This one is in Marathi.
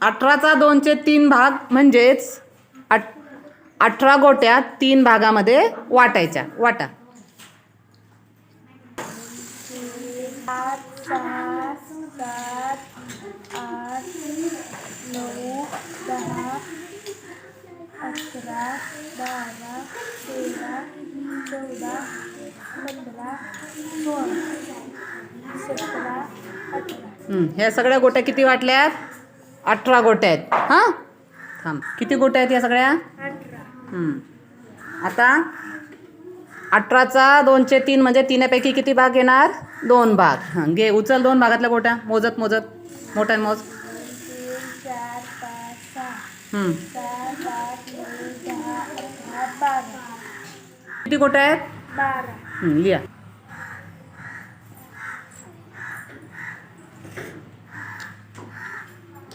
अठराचा दोनचे तीन भाग म्हणजेच अठ अठरा गोट्या तीन भागामध्ये वाटायच्या. वाटा. पाच सहा सात आठ नऊ दहा अकरा बारा तेरा चौदा पंधरा सोळा सतरा अठरा. ह्या सगळ्या गोट्या किती वाटल्यात? अठरा गोट्या आहेत. हां? थांब. किती गोट्या आहेत या सगळ्या? हं. आता अठराचा दोनशे तीन म्हणजे तीनपैकी किती भाग येणार? दोन भाग. हं, घे उचल दोन भागातल्या गोट्या. मोजत मोजत. मोठ्या मोज. तीन चार पाच सहा हं. सात आठ नऊ दहा अकरा बारा किती गोट्या आहेत? बारा. हं, लिहा.